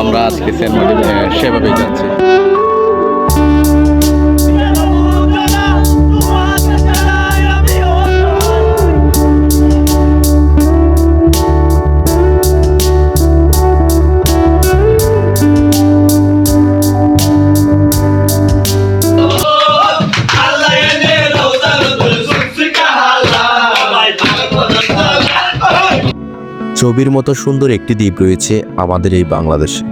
আমরা আজকে সেভাবেই যাচ্ছি। ছবির মতো সুন্দর একটি দ্বীপ রয়েছে আমাদের এই বাংলাদেশে।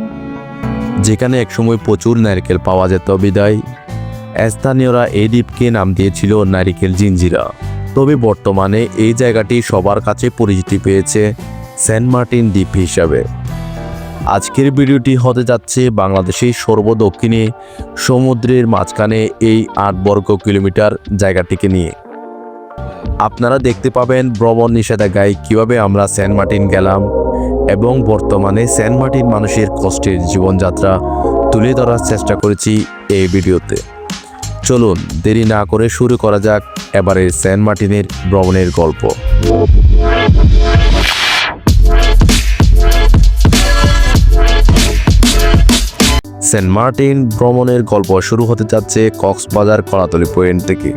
যেখানে একসময় প্রচুর নারকেল পাওয়া যেত, বিদায়। স্থানীয়রা এই দ্বীপকে নাম দিয়েছিল নারিকেল জিঞ্জিরা। তবে বর্তমানে এই জায়গাটি সবার কাছে পরিচিতি পেয়েছে সেন্ট মার্টিন দ্বীপ হিসাবে। আজকের ভিডিওটি হতে যাচ্ছে বাংলাদেশের সর্বদক্ষিণে সমুদ্রের মাঝখানে এই আট বর্গ কিলোমিটার জায়গাটিকে নিয়ে। আপনারা দেখতে পাবেন ভ্রমণ নিষেধাজ্ঞায় কীভাবে আমরা সেন্ট মার্টিন গেলাম এবং বর্তমানে সেন্ট মার্টিন মানুষের কষ্টের জীবনযাত্রা তুলে ধরার চেষ্টা করেছি এই ভিডিওতে। চলুন, দেরি না করে শুরু করা যাক এবারের সেন্ট মার্টিনের ভ্রমণের গল্প। সেন্ট মার্টিন ভ্রমণের গল্প শুরু হতে যাচ্ছে কক্সবাজার কলাতলি পয়েন্ট থেকে।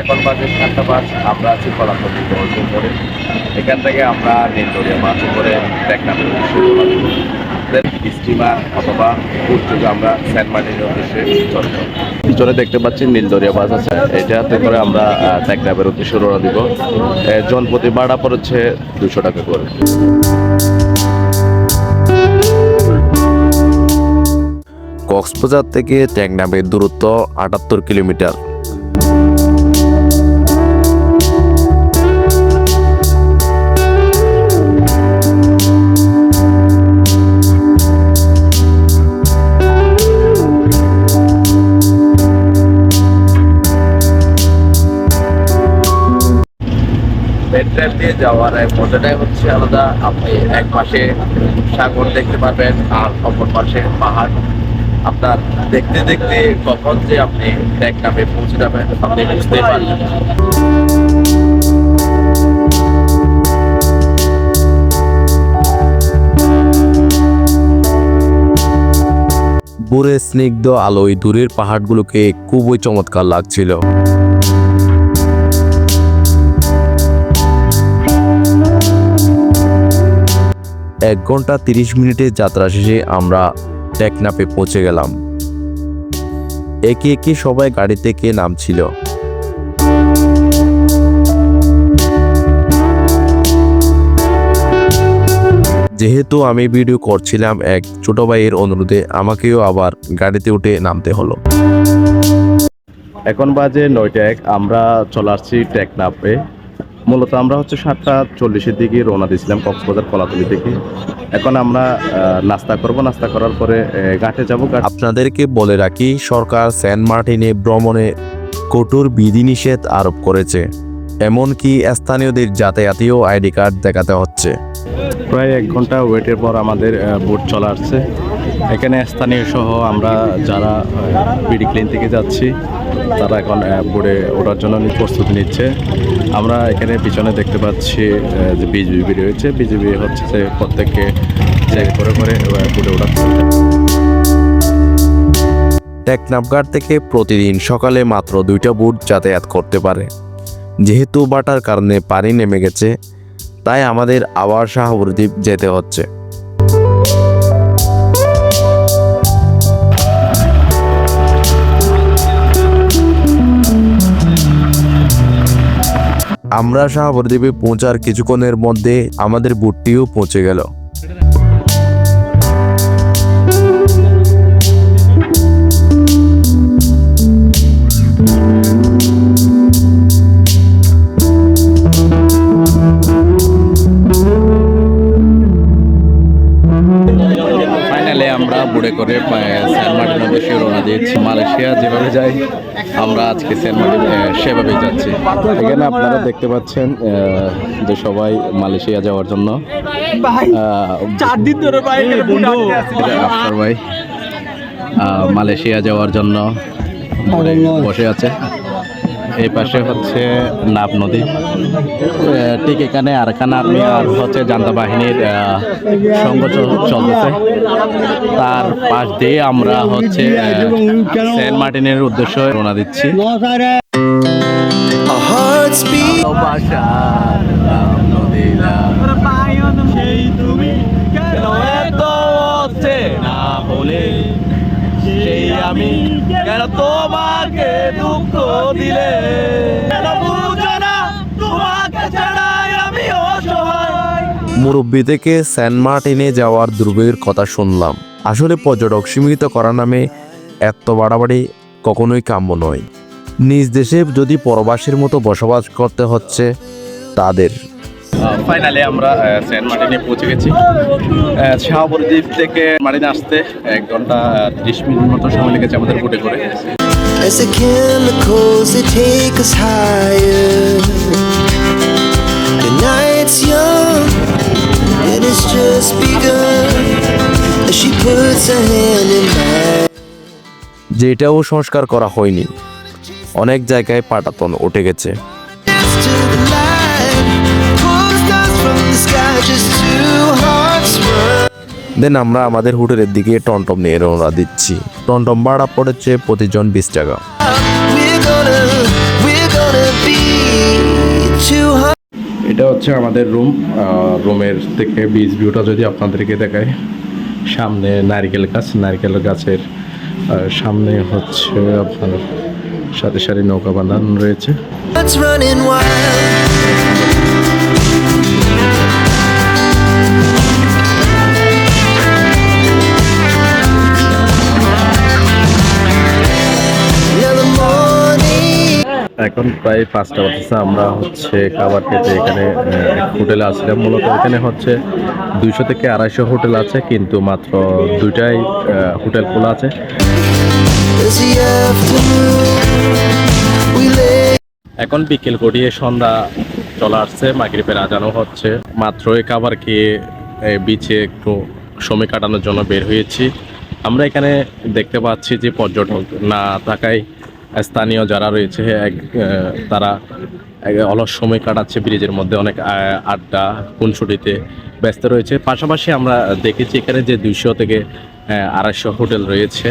এখন বাজে সাতটা পাঁচ, আমরা আছি কলাপতি করে এখান থেকে আমরা নীলদরিয়া মাছ করে দেখলাম স্টিমার অথবা আমরা সেন্ট উদ্দেশ্যে পিছনে দেখতে পাচ্ছি নীলদরিয়া বাস আছে। এটাতে করে আমরা টেকনাপের উদ্দেশ্যে রওনা দিব। জনপ্রতি ভাড়া পড়েছে দুশো টাকা করে। কক্সবাজার থেকে ট্যাংনামের দূরত্ব আটাত্তর কিলোমিটার। দিয়ে যাওয়ার এক মজাটাই হচ্ছে আলাদা। আপনি এক পাশে সাগর দেখতে পাবেন আর অপর পাশে পাহাড়। আপনার দেখতে দেখতে কখন যে আপনি টেকনাফে পৌঁছে যাবেন, আপনি বুঝতে পারবেন। ভোরের স্নিগ্ধ আলোয় দূরের পাহাড়গুলোকে খুবই চমৎকার লাগছিল। এক ঘণ্টা তিরিশ মিনিটের যাত্রা শেষে আমরা টেকনাপে পৌঁছে গেলাম। একে একে সবাই গাড়ি থেকে নামছিল। যেহেতু আমি ভিডিও করছিলাম, এক ছোট ভাইয়ের অনুরোধে আমাকেও আবার গাড়িতে উঠে নামতে হলো। এখন বাজে নয়টা এক, আমরা চলে আসছি টেকনাফে। মূলত আমরা হচ্ছে সাতটা চল্লিশের দিকে রওনা দিয়েছিলাম কক্সবাজার কলাতলি থেকে। এখন আমরা নাস্তা করব। নাস্তা করার পরে ঘাটে যাব। আপনাদেরকে বলে রাখি সরকার সেন্ট মার্টিনে ভ্রমণে কঠোর বিধিনিষেধ আরোপ করেছে। এমনকি স্থানীয়দের যাতায়াতেও আইডি কার্ড দেখাতে হচ্ছে। প্রায় এক ঘণ্টা ওয়েটের পর আমাদের বোট চলে আসছে। এখানে স্থানীয় সহ আমরা যারা বিডি ক্লিন থেকে যাচ্ছি তারা এখন বোটে ওঠার জন্য প্রস্তুতি নিচ্ছে। আমরা এখানে পিছনে দেখতে পাচ্ছি যে বিজিবি রয়েছে। বিজেপি হচ্ছে যে প্রত্যেককে চেক করে করে বোটে ওঠাচ্ছে। টেকনাফঘাট থেকে প্রতিদিন সকালে মাত্র দুইটা বুট যাতায়াত করতে পারে। যেহেতু বাটার কারণে পানি নেমে গেছে, তাই আমাদের আবার শাহবরদ্বীপ যেতে হচ্ছে। আমরা শাহবরদ্বীপে পৌঁছার কিছুক্ষণের মধ্যে আমাদের বুটটিও পৌঁছে গেল। ফাইনালি আমরা বুড়ে করে উদ্দেশ্যে মালয়েশিয়া যেভাবে যাই আমরা আজকে সেন্ট সেভাবেই যাচ্ছি। এখানে আপনারা দেখতে পাচ্ছেন আহ, যে সবাই মালয়েশিয়া যাওয়ার জন্য। চার দিন ধরে ভাই মালয়েশিয়া যাওয়ার জন্য বসে আছে। এই পাশে হচ্ছে নাব নদী। ঠিক এখানে আরখানা আর্মি আর হচ্ছে জান্তা বাহিনীর সংঘর্ষ চলতেছে। তার পাশ দিয়ে আমরা হচ্ছে সেন্ট মার্টিনের উদ্দেশ্যে রওনা দিচ্ছি। আমি কেন তোমাকে দিলে। মুরব্বী থেকে সেন্ট মার্টিনে যাওয়ার দুর্ভোগের কথা শুনলাম। আসলে পর্যটক সীমিত করা নামে এত বাড়াবাড়ি কখনোই কাম্য নয়। নিজ দেশে যদি পরবাসীর মতো বসবাস করতে হচ্ছে তাদের। ফাইনালি আমরা সেন্ট মার্টিনে পৌঁছে গেছি। আহ, শাহপুরদ্বীপ থেকে মার্টিনে আসতে এক ঘণ্টা ত্রিশ মিনিট মতো সময় লেগেছে আমাদের বোটে করে। As the chemicals they take us higher. The night's young and it's just begun. As she puts her hand in mine. যেটাও সংস্কার করা হয়নি অনেক জায়গায় পাটাতন উঠে গেছে just two hearts. দেন আমরা আমাদের হোটেলের দিকে টমটম নিয়ে রওনা দিচ্ছি। টমটম ভাড়া পড়েছে প্রতিজন বিশ টাকা. এটা হচ্ছে আমাদের রুম রুমের থেকে বিচ ভিউটা যদি আপনাদেরকে দেখায় সামনে নারিকেল গাছ নারিকেল গাছের সামনে হচ্ছে আপনার সাথে সাথে নৌকা বাঁধানো রয়েছে। এখন প্রায় পাঁচটা বাজছে আমরা হচ্ছে খাবার খেতে এখানে হোটেলে আসলাম। মূলত এখানে হচ্ছে দুইশো থেকে আড়াইশো হোটেল আছে, কিন্তু মাত্র দুইটাই হোটেল খোলা আছে। এখন বিকেল গড়িয়ে সন্ধ্যা চলে আসছে, মাগরিবের আজানো হচ্ছে। মাত্র এই খাবার খেয়ে বিচে একটু সময় কাটানোর জন্য বের হয়েছি। আমরা এখানে দেখতে পাচ্ছি যে পর্যটক না থাকায় স্থানীয় যারা রয়েছে এক তারা অলস সময় কাটাচ্ছে ব্রিজের মধ্যে, অনেক আড্ডা, খুনসুটিতে ব্যস্ত রয়েছে। পাশাপাশি আমরা দেখেছি এখানে যে দুইশো থেকে আড়াইশো হোটেল রয়েছে।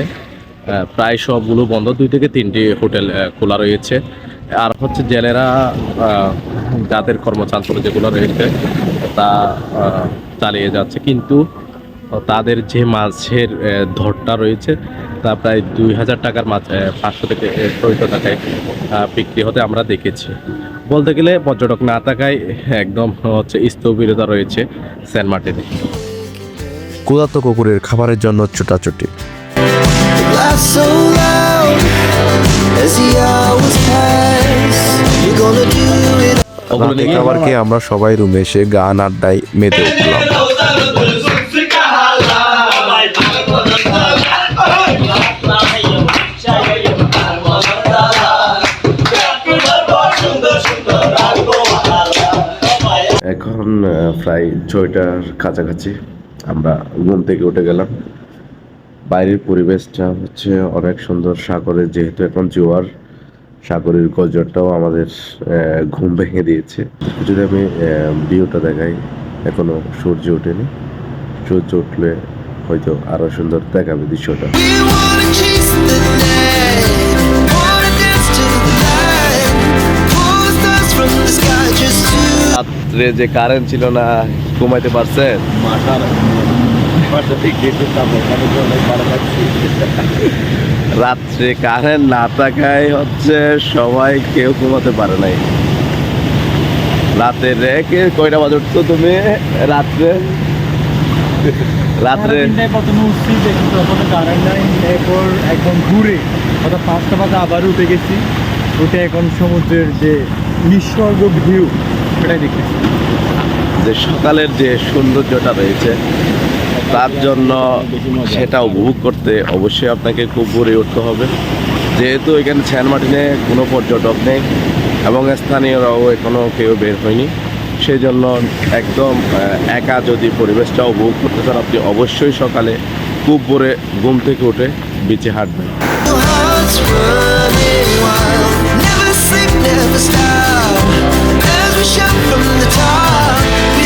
প্রায় সবগুলো বন্ধ, দুই থেকে তিনটি হোটেল খোলা রয়েছে। আর হচ্ছে জেলেরা যাদের কর্মচাঞ্চল্য যেগুলো রয়েছে, তা চালিয়ে যাচ্ছে। কিন্তু তাদের যে মাছের ধরটা রয়েছে তা প্রায় দুই হাজার টাকার মাছ পাঁচশো থেকে ছয়শো টাকায় বিক্রি হতে আমরা দেখেছি। বলতে গেলে পর্যটক না থাকায় একদম হচ্ছে স্থবিরতা রয়েছে সেন্ট মার্টিনে। ক্ষুধার্ত কুকুরের খাবারের জন্য ছোটাছুটি। আমরা সবাই রুমে এসে গান আড্ডায় মেতে উঠলাম। প্রায় ছয়টার কাছাকাছি আমরা ঘুম থেকে উঠে গেলাম। বাইরের পরিবেশটা হচ্ছে অনেক সুন্দর সাগরের যেহেতু এখন জোয়ার, সাগরের গজরটাও আমাদের ঘুম ভেঙে দিয়েছে। যদি আমি ভিউটা দেখাই, এখনও সূর্য ওঠেনি। সূর্য উঠলে হয়তো আরও সুন্দর দেখাবে দৃশ্যটা। রাত্রে যে কারেন্ট ছিল না ঘুমাইতে পারছেন রাত্রে কারেন্ট না থাকায় হচ্ছে সবাই কেউ ঘুমাতে পারে নাই। রাতে রেখে কয়টা বাজে উঠছো তুমি রাত্রে? রাত্রে প্রথমে উঠছি দেখি তখন কারেন্ট নাই এরপর একদম ঘুরে অর্থাৎ পাঁচটা বাজে আবার উঠে গেছি। উঠে এখন সমুদ্রের যে নিঃস্বর্গ ভিউ যে সকালের যে সৌন্দর্যটা রয়েছে তার জন্য সেটা উপভোগ করতে অবশ্যই আপনাকে খুব ভরে উঠতে হবে। যেহেতু এখানে মার্টিনে কোনো পর্যটক নেই এবং স্থানীয়রাও এখনও কেউ বের হয়নি সেই জন্য একদম একা যদি পরিবেশটা উপভোগ করতে চান আপনি অবশ্যই সকালে খুব ভোরে ঘুম থেকে উঠে বিচে হাঁটবেন। shot from the top.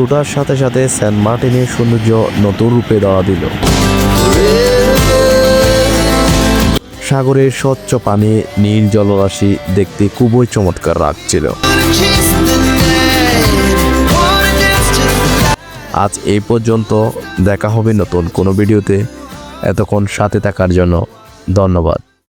ওঠার সাথে সাথে সেন্ট মার্টিনের সৌন্দর্য নতুন রূপে ধরা দিল। সাগরের স্বচ্ছ পানি, নীল জলরাশি দেখতে খুবই চমৎকার the আজ এই পর্যন্ত দেখা হবে নতুন কোনো ভিডিওতে। এতক্ষণ সাথে থাকার জন্য ধন্যবাদ।